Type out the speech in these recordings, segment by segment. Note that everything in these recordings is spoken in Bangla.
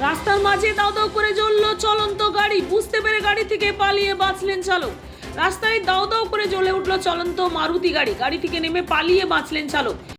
রাস্তার মাঝে দাও করে জ্বললো চলন্ত গাড়ি। বুঝতে পেরে গাড়ি থেকে পালিয়ে বাঁচলেন চালক। রাস্তায় দাও করে জ্বলে উঠল চলন্ত মারুতি গাড়ি। গাড়ি থেকে নেমে পালিয়ে বাঁচলেন চালক।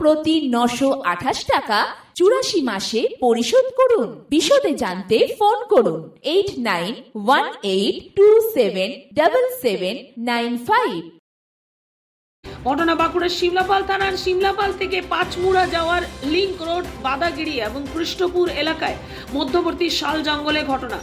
প্রতি নশো আঠাশ টাকা চুরাশি মাসে পরিশোধ করুন। বিশদে জানতে ফোন করুন eight nine one eight two seven double seven nine five. ঘটনা বাঁকুড়ার শিমলাপাল থানার শিমলাপাল থেকে পাঁচমুড়া যাওয়ার লিংক রোড, বাদাগিরি এবং কৃষ্ণপুর এলাকায় মধ্যবর্তী শাল জঙ্গলে ঘটনা।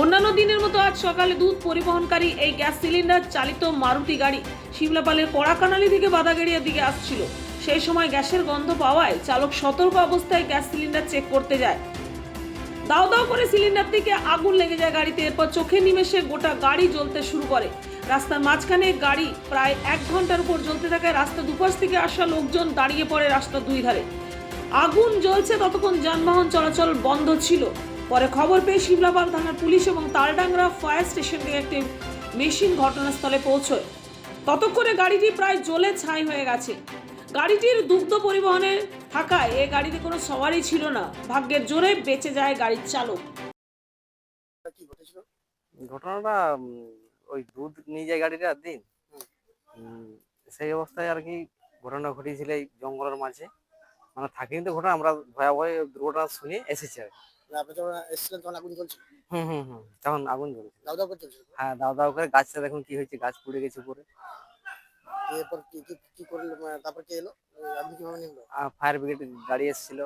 অন্যান্য দিনের মতো আজ সকালে দুধ পরিবহনকারী এই গ্যাস সিলিন্ডার চালিত মারুতি গাড়ি শিমলাপালের কড়াকানালি থেকে বাদাগিরিয়ার দিকে আসছিল। সেই সময় গ্যাসের গন্ধ পাওয়ায় চালক সতর্ক অবস্থায় গ্যাস সিলিন্ডার চেক করতে যায়। দাও দাও করে সিলিন্ডার থেকে আগুন লেগে যায় গাড়িতে, এরপর চোখে নিমেষে গোটা গাড়ি জ্বলতে শুরু করে। রাস্তার মাঝখানে গাড়ি প্রায় এক ঘণ্টার উপর জ্বলতে থাকায় রাস্তা দুপাশ থেকে আসা লোকজন দাঁড়িয়ে পড়ে রাস্তার দুই ধারে। আগুন জ্বলছে ততক্ষণ যানবাহন চলাচল বন্ধ ছিল। পরে খবর পেয়ে শিমলাপাল থানার পুলিশ এবং তালডাংরা ফায়ার স্টেশন থেকে একটি মেশিন ঘটনাস্থলে পৌঁছয়। ততক্ষণে গাড়িটি প্রায় জ্বলে ছাই হয়ে গেছে। গাড়িটির দুগ্ধ পরিবহনে থাকায় এ গাড়িতে কোনো সওয়ারই ছিল না। ভাগ্যের জোরে বেঁচে যায় গাড়ির চালক। ঘটনাটা ওই দুধ নিয়ে যায় গাড়িটা দিন। সেই অবস্থায় আর কি ঘটনা ঘটেছিল এই জঙ্গলের মাঝে। মানে থাকিনি তো ঘটনা আমরা ভয়াবহ দুর্ঘটনা শুনে এসেছি আর কি। না, আপনি যখন এসেছিলেন তখন আগুন জ্বলছিল? হুম হুম হুম তখন আগুন জ্বলেছিল। দাও দাও করে হ্যাঁ দাও দাও করে গাছটা দেখুন কি হয়েছে গাছ পুড়ে গেছে পুরো এরপর কি কি কি করল মানে তারপর কে এলো? আগুন কীভাবে আর ফায়ার ব্রিগেড গাড়ি এসেছিল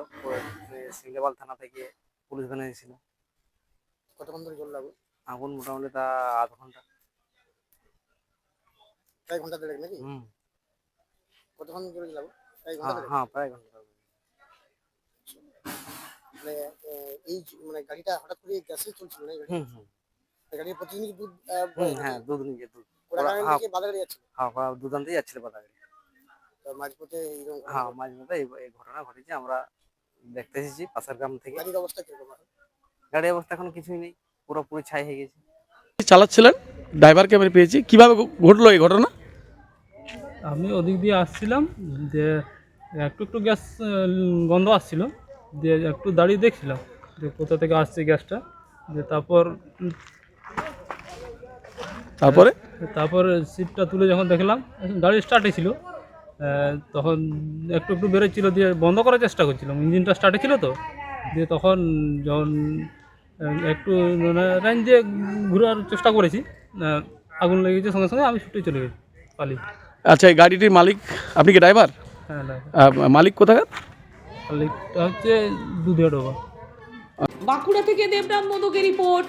সিঙ্গেবাল থানা থেকে পুলিশ ভ্যান এসেছিল কতক্ষণ ধরে জ্বললো আগুন? আগুন মোটামুটি তা আধ ঘণ্টা। প্রায় ঘণ্টা দেড়েক নাকি? হুম। কতক্ষণ ধরে জ্বললো প্রায় ঘণ্টা হ্যাঁ হ্যাঁ প্রায় ঘণ্টা মানে এই মানে গাড়িটা হঠাৎ করে গ্যাসে চলছিল না গাড়ি গাড়ির প্রতিদিনই দুধ হ্যাঁ দুধ নিয়ে দুধ। হ্যাঁ যাচ্ছিল হ্যাঁ মাঝপথে এই এই ঘটনা ঘটেছে আমরা দেখতে এসেছি পাশের গ্রাম থেকে। গাড়ির অবস্থা কীরকম গাড়ির অবস্থা এখন কিছুই নেই পুরোপুরি ছাই হয়ে গেছে। চালাচ্ছিলেন? ড্রাইভারকে আমি পেয়েছি? কীভাবে ঘটলো এই ঘটনা? আমি ওদিক দিয়ে আসছিলাম যে একটু একটু গ্যাস গন্ধ আসছিল দিয়ে একটু দাঁড়িয়ে দেখছিলাম যে কোথা থেকে আসছে গ্যাসটা যে তারপর তারপরে? তারপর সিটটা তুলে যখন দেখলাম গাড়ি স্টার্টে ছিল। তখন একটু একটু বেরোচ্ছিল দিয়ে বন্ধ করার চেষ্টা করছিলাম। ইঞ্জিনটা স্টার্টে ছিল তো। দিয়ে তখন যখন একটু মানে লাইন দিয়ে ঘোরার চেষ্টা করেছি আগুন লেগেছে সঙ্গে সঙ্গে আমি ছুটে চলে গেছি পালি আচ্ছা এই গাড়িটির মালিক আপনি কি ড্রাইভার হ্যাঁ মালিক কোথাকার? মালিকটা হচ্ছে দুধে ডোবা। বাঁকুড়া থেকে দেবরাম মোদকের রিপোর্ট।